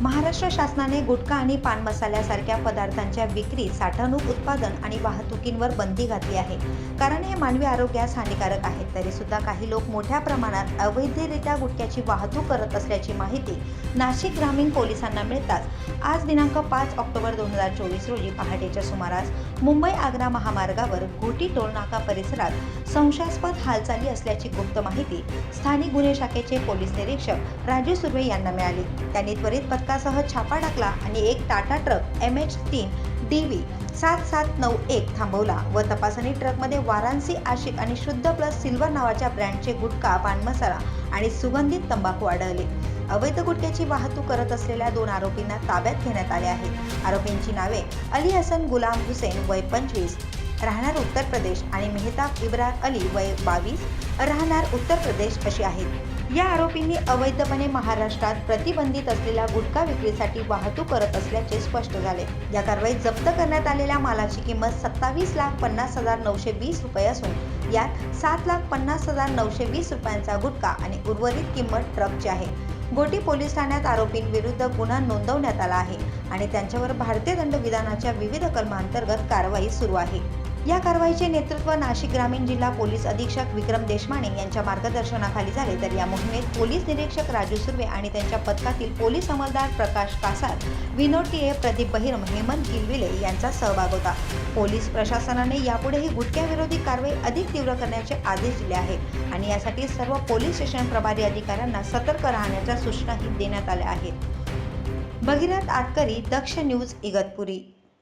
महाराष्ट्र शासनाने गुटखा आणि पान मसाल्यासारख्या पदार्थांच्या विक्री साठवणूक उत्पादन आणि वाहतुकींवर बंदी घातली आहे. कारण हे मानवी आरोग्यास हानिकारक आहे. तरी सुद्धा काही लोक मोठ्या प्रमाणात अवैधरित्या गुटख्याची वाहतूक करत असल्याची माहिती नाशिक ग्रामीण पोलिसांना मिळताच आज दिनांक पाच ऑक्टोबर दोन हजार चोवीस रोजी पहाटेच्या सुमारास मुंबई आग्रा महामार्गावर घोटी टोलनाका परिसरात संशयास्पद हालचाली असल्याची गुप्त माहिती स्थानिक गुन्हे शाखेचे पोलीस निरीक्षक राजू सुर्वे यांना मिळाली. त्यांनी त्वरित पथकासह छापा टाकला आणि एक टाटा ट्रक एम एच तीन डी व्ही सात सात नऊ एक थांबवला व तपासणी ट्रकमध्ये वाराणसी आशिक आणि शुद्ध प्लस सिल्वर नावाच्या ब्रँडचे गुटखा पान मसाला आणि सुगंधित तंबाखू आढळले. अवैध गुटख्याची वाहतूक करत असलेल्या दोन आरोपींना ताब्यात घेण्यात आले आहे. आरोपींची नावे अली हसन गुलाम हुसेन वय पंचवीस राहणार उत्तर प्रदेश आणि मेहताब इब्रार अली वय बावीस राहणार उत्तर प्रदेश अशी आहेत. या आरोपींनी अवैधपणे महाराष्ट्रात प्रतिबंधित असलेल्या गुटखा विक्रीसाठी वाहतूक करत असल्याचे स्पष्ट झाले. या कारवाईत जप्त करण्यात आलेल्या मालाची किंमत सत्तावीस लाख पन्नास हजार नऊशे वीस रुपये असून यात सात लाख पन्नास हजार नऊशे वीस रुपयांचा गुटखा आणि उर्वरित किंमत ट्रकची आहे. गोटी पोलीस ठाण्यात आरोपींविरुद्ध गुन्हा नोंदवण्यात आला आहे आणि त्यांच्यावर भारतीय दंड विधानाच्या विविध कलमांतर्गत कारवाई सुरू आहे. या कारवाईचे नेतृत्व नाशिक ग्रामीण जिल्हा पोलीस अधीक्षक विक्रम देशमाने यांच्या मार्गदर्शनाखाली झाले. तर या मोहिमेत पोलीस निरीक्षक राजू सुर्वे आणि त्यांच्या पथकातील पोलीस अंमलदार प्रकाश कासार विनोद टीए प्रदीप बहिरम हेमंत किलविले यांचा सहभाग होता. पोलीस प्रशासनाने यापुढेही गुटख्याविरोधी कारवाई अधिक तीव्र करण्याचे आदेश दिले आहेत आणि यासाठी सर्व पोलीस स्टेशन प्रभारी अधिकाऱ्यांना सतर्क राहण्याच्या सूचनाही देण्यात आल्या आहेत. भगीरथ आटकरी दक्ष न्यूज इगतपुरी